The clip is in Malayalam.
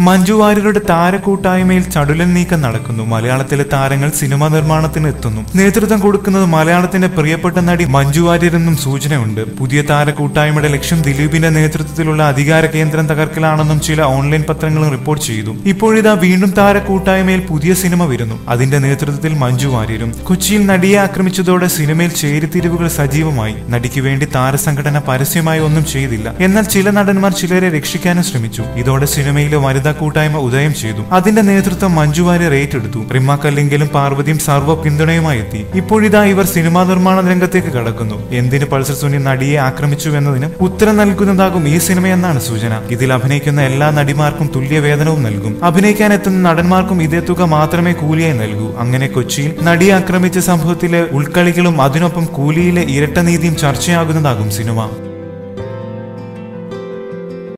മഞ്ജു വാര്യരുടെ താരക്കൂട്ടായ്മയിൽ ചടുലൻ നീക്കം നടക്കുന്നു. മലയാളത്തിലെ താരങ്ങൾ സിനിമാ നിർമ്മാണത്തിന് എത്തുന്നു. നേതൃത്വം കൊടുക്കുന്നത് മലയാളത്തിന്റെ പ്രിയപ്പെട്ട നടി മഞ്ജു വാര്യരെന്നും സൂചനയുണ്ട്. പുതിയ താരക്കൂട്ടായ്മയുടെ ലക്ഷ്യം ദിലീപിന്റെ നേതൃത്വത്തിലുള്ള അധികാര കേന്ദ്രം തകർക്കലാണെന്നും ചില ഓൺലൈൻ പത്രങ്ങളും റിപ്പോർട്ട് ചെയ്തു. ഇപ്പോഴിതാ വീണ്ടും താരക്കൂട്ടായ്മയിൽ പുതിയ സിനിമ വരുന്നു. അതിന്റെ നേതൃത്വത്തിൽ മഞ്ജു വാര്യരും കൊച്ചിയിൽ നടിയെ ആക്രമിച്ചതോടെ സിനിമയിൽ ചേരിതിരിവുകൾ സജീവമായി. നടിക്ക് വേണ്ടി താരസംഘടന പരസ്യമായി ഒന്നും ചെയ്തില്ല. എന്നാൽ ചില നടന്മാർ ചിലരെ രക്ഷിക്കാനും ശ്രമിച്ചു. ഇതോടെ സിനിമയിലെ വനിതാ കൂട്ടായ്മ ഉദയം ചെയ്തു. അതിന്റെ നേതൃത്വം മഞ്ജു വാര്യർ ഏറ്റെടുത്തു. റിമാക്കല്ലെങ്കിലും പാർവതിയും സർവ പിന്തുണയുമായി എത്തി. ഇപ്പോഴിതാ ഇവർ സിനിമാ നിർമ്മാണ രംഗത്തേക്ക് കടക്കുന്നു. എന്തിന് പൾസർ സുനി നടിയെ ആക്രമിച്ചു എന്നതിന് ഉത്തരം നൽകുന്നതാകും ഈ സിനിമയെന്നാണ് സൂചന. ഇതിൽ അഭിനയിക്കുന്ന എല്ലാ നടിമാർക്കും തുല്യ വേതനവും നൽകും. അഭിനയിക്കാൻ എത്തുന്ന നടന്മാർക്കും ഇതേ തുക മാത്രമേ കൂലിയായി നൽകൂ. അങ്ങനെ കൊച്ചിയിൽ നടിയെ ആക്രമിച്ച സംഭവത്തിലെ ഉൾക്കളികളും അതിനൊപ്പം കൂലിയിലെ ഇരട്ട നീതിയും ചർച്ചയാകുന്നതാകും സിനിമ.